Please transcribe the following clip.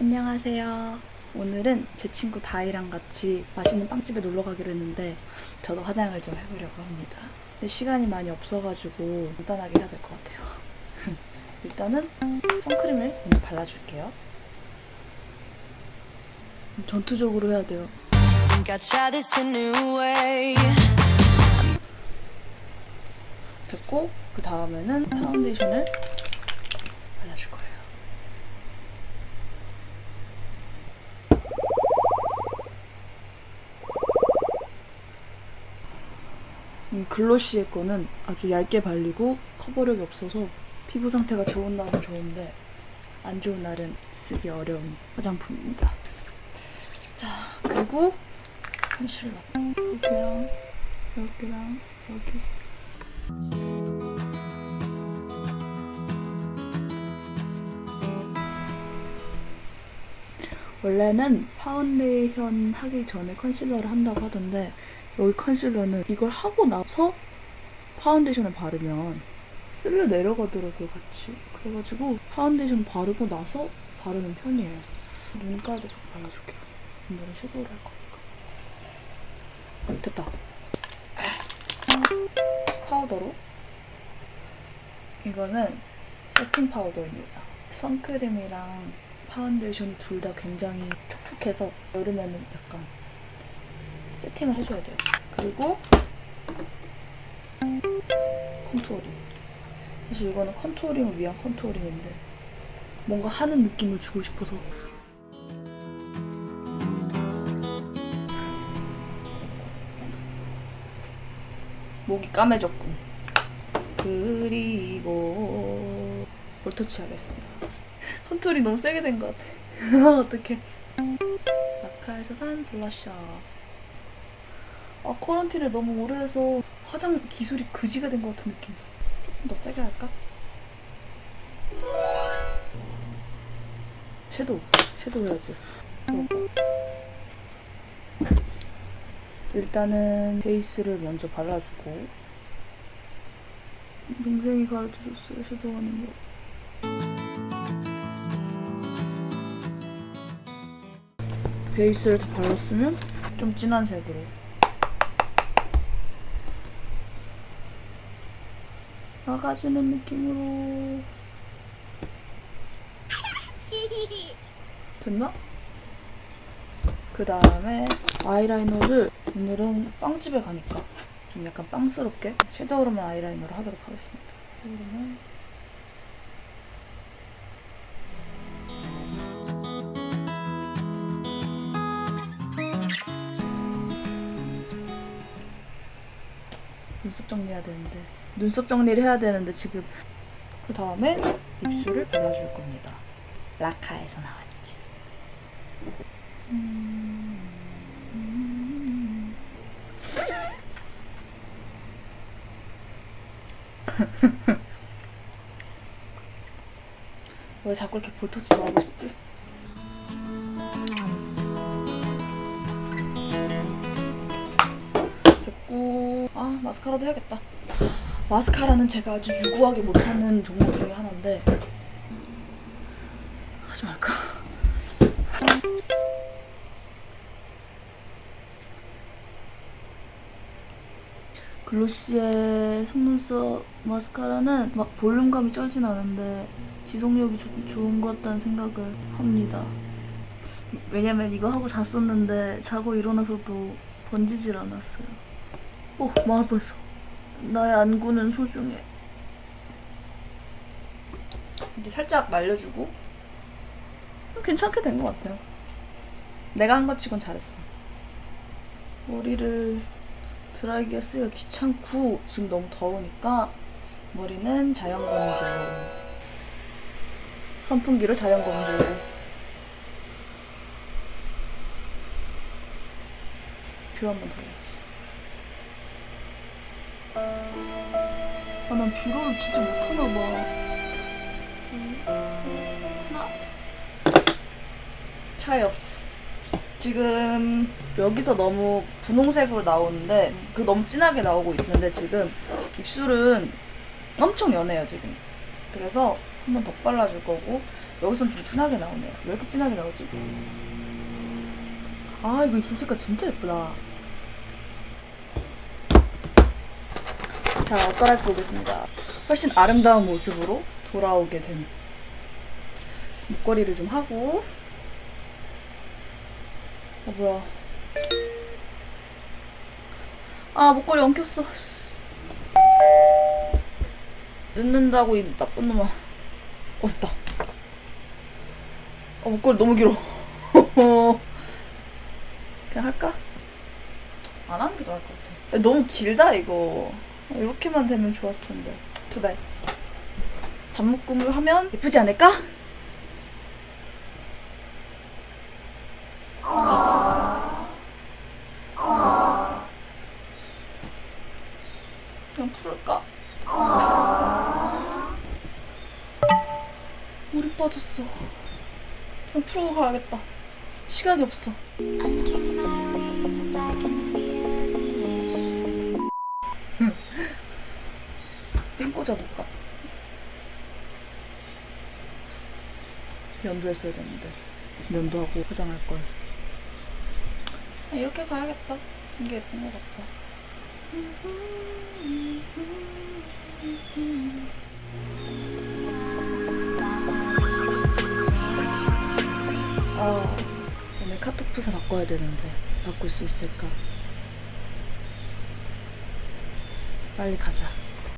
안녕하세요. 오늘은 제 친구 다이랑 같이 맛있는 빵집에 놀러 가기로 했는데 저도 화장을 좀 해보려고 합니다. 근데 시간이 많이 없어가지고 간단하게 해야 될 것 같아요. 일단은 선크림을 먼저 발라줄게요. 전투적으로 해야 돼요. 됐고 그 다음에는 파운데이션을 발라줄 거예요. 글로시의 거는 아주 얇게 발리고 커버력이 없어서 피부 상태가 좋은 날은 좋은데 안 좋은 날은 쓰기 어려운 화장품입니다. 자 그리고 컨실러 여기랑 여기랑 여기 원래는 파운데이션 하기 전에 컨실러를 한다고 하던데 여기 컨실러는 이걸 하고 나서 파운데이션을 바르면 쓸려 내려가더라고요 같이. 그래가지고 파운데이션 바르고 나서 바르는 편이에요. 눈가에도 좀 발라줄게요. 오늘은 섀도우를 할 거니까. 됐다. 파우더로. 이거는 세팅 파우더입니다. 선크림이랑 파운데이션이 둘 다 굉장히 촉촉해서 여름에는 약간 세팅을 해줘야 돼요. 그리고 컨투어링. 사실 이거는 컨투어링을 위한 컨투어링인데 뭔가 하는 느낌을 주고 싶어서 목이 까매졌군. 그리고 볼터치 하겠습니다. 컨투어링 너무 세게 된 것 같아. 어떡해. 라카에서 산 블러셔. 아, 코런티를 너무 오래 해서 화장 기술이 그지가 된 것 같은 느낌. 조금 더 세게 할까? 섀도우. 섀도우 해야지. 일단은 베이스를 먼저 발라주고 동생이 가르쳐줬어요 섀도우 하는 거 베이스를 다 발랐으면 좀 진한 색으로 막아주는 느낌으로. 됐나? 그 다음에 아이라이너를 오늘은 빵집에 가니까 좀 약간 빵스럽게 섀도우로만 아이라이너를 하도록 하겠습니다. 섀도우로만 눈썹 정리해야 되는데 눈썹 정리를 해야 되는데 지금 그 다음에 입술을 발라줄 겁니다. 라카에서 나왔지. 왜 자꾸 이렇게 볼터치 나오고 싶지? 됐고. 아 마스카라도 해야겠다 마스카라는 제가 아주 유구하게 못하는 종목 중에 하나인데 하지 말까 글로시의 속눈썹 마스카라는 막 볼륨감이 쩔진 않은데 지속력이 조금 좋은 것 같다는 생각을 합니다. 왜냐면 이거 하고 잤었는데 자고 일어나서도 번지질 않았어요. 오, 망할 뻔했어. 나의 안구는 소중해. 이제 살짝 말려주고 괜찮게 된 것 같아요. 내가 한 것 치곤 잘했어. 머리를 드라이기가 쓰기가 귀찮고 지금 너무 더우니까 머리는 자연 건조 선풍기로 자연 건조 뷰 한번 들어야지 아 난 뷰러를 진짜 못하나 봐 하나 차이 없어 지금 여기서 너무 분홍색으로 나오는데 그 너무 진하게 나오고 있는데 지금 입술은 엄청 연해요 지금 그래서 한 번 더 발라줄 거고 여기선 좀 진하게 나오네요. 왜 이렇게 진하게 나오지? 아 이거 입술 색깔 진짜 예쁘다. 자, 옷 갈아입고 오겠습니다. 훨씬 아름다운 모습으로 돌아오게 된 목걸이를 좀 하고. 아 뭐야. 아 목걸이 엉켰어. 늦는다고 이 나쁜 놈아. 어 됐다. 어 목걸이 너무 길어. 그냥 할까? 안 하는 게 나을 것 같아. 너무 길다 이거 이렇게만 되면 좋았을 텐데 두 발 반묶음을 하면 예쁘지 않을까? 그냥 풀고 가야겠다. 시간이 없어. My 꽂아볼까? 면도했어야 되는데. 면도하고 화장할 걸. 아, 이렇게 가야겠다. 이게 예쁜 것 같다. 아, 오늘 카톡 프사 바꿔야 되는데 바꿀 수 있을까? 빨리 가자.